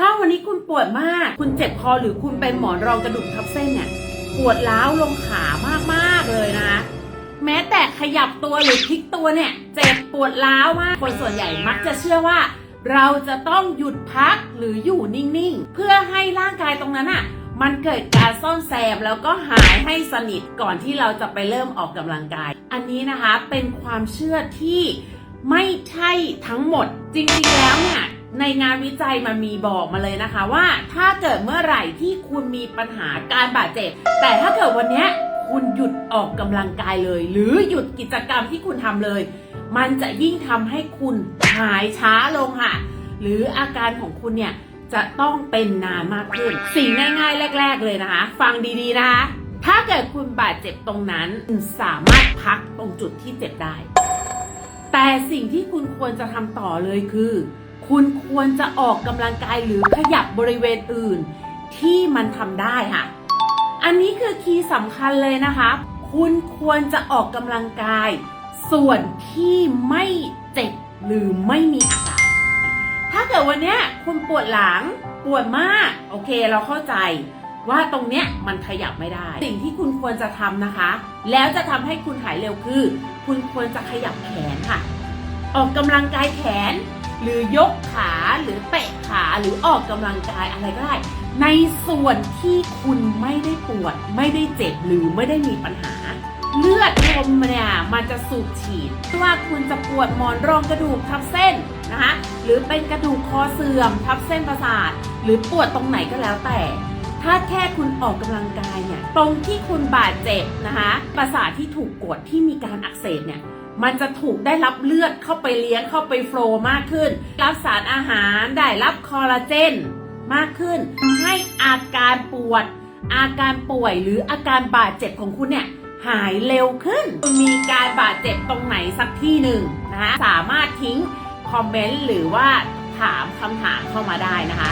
ถ้าวันนี้คุณปวดมาก คุณเจ็บคอหรือคุณเป็นหมอนรองกระดูกทับเส้นเนี่ยปวดร้าวลงขามากๆเลยนะคะแม้แต่ขยับตัวหรือพลิกตัวเนี่ยเจ็บปวดร้าวมาก คนส่วนใหญ่มักจะเชื่อว่า เราจะต้องหยุดพักหรืออยู่นิ่งๆ เพื่อให้ร่างกายตรงนั้นอะมันเกิดการซ่อนแซมแล้วก็หายให้สนิทก่อนที่เราจะไปเริ่มออกกำลังกาย อันนี้นะคะเป็นความเชื่อที่ไม่ใช่ทั้งหมด จริงๆแล้วเนี่ย ในงานวิจัยมันมีบอกมาเลยนะคะว่า ถ้าเกิดเมื่อไหร่ที่คุณมีปัญหาการบาดเจ็บ แต่ถ้าเกิดวันนี้คุณหยุดออกกำลังกายเลย หรือหยุดกิจกรรมที่คุณทำเลย มันจะยิ่งทำให้คุณหายช้าลงค่ะ หรืออาการของคุณเนี่ยจะต้องเป็นนานมากขึ้น สิ่งง่าย ๆ แรก ๆ เลยนะคะ ฟังดีๆนะคะ ถ้าเกิดคุณบาดเจ็บตรงนั้นสามารถพักตรงจุดที่เจ็บได้ แต่สิ่งที่คุณควรจะทำต่อเลยคือ คุณควรจะออกกำลังกายหรือขยับบริเวณอื่น ที่มันทำได้ค่ะ อันนี้คือคีย์สำคัญเลยนะคะ คุณควรจะออกกำลังกาย ส่วนที่ไม่เจ็บหรือไม่มีอาการ ถ้าเกิดวันนี้คุณปวดหลังปวดมาก โอเคเราเข้าใจว่าตรงเนี้ยมันขยับไม่ได้ สิ่งที่คุณควรจะทำนะคะ แล้วจะทำให้คุณหายเร็วคือ คุณควรจะขยับแขนค่ะ ออกกำลังกายแขน หรือยกขาหรือเตะขาหรือออกกำลังกายอะไรก็ได้ ในส่วนที่คุณไม่ได้ปวด ไม่ได้เจ็บหรือไม่ได้มีปัญหา เลือดลมเนี่ยมันจะสูบฉีดไม่ว่าคุณจะปวดหมอนรองกระดูกทับเส้นนะคะหรือเป็นกระดูกคอเสื่อม ทับเส้นประสาท หรือปวดตรงไหนก็แล้วแต่ถ้าแค่คุณออกกำลังกายเนี่ยตรงที่คุณบาดเจ็บนะคะประสาทที่ถูกกดที่มีการอักเสบเนี่ย มันจะถูกได้รับเลือดเข้าไปเลี้ยงเข้าไปโฟล์มากขึ้น รับสารอาหารได้รับคอลลาเจนมากขึ้น ให้อาการปวด อาการป่วยหรืออาการบาดเจ็บของคุณเนี่ยหายเร็วขึ้น มีการบาดเจ็บตรงไหนสักที่หนึ่งนะคะสามารถทิ้งคอมเมนต์หรือว่าถามคำถามเข้ามาได้นะคะ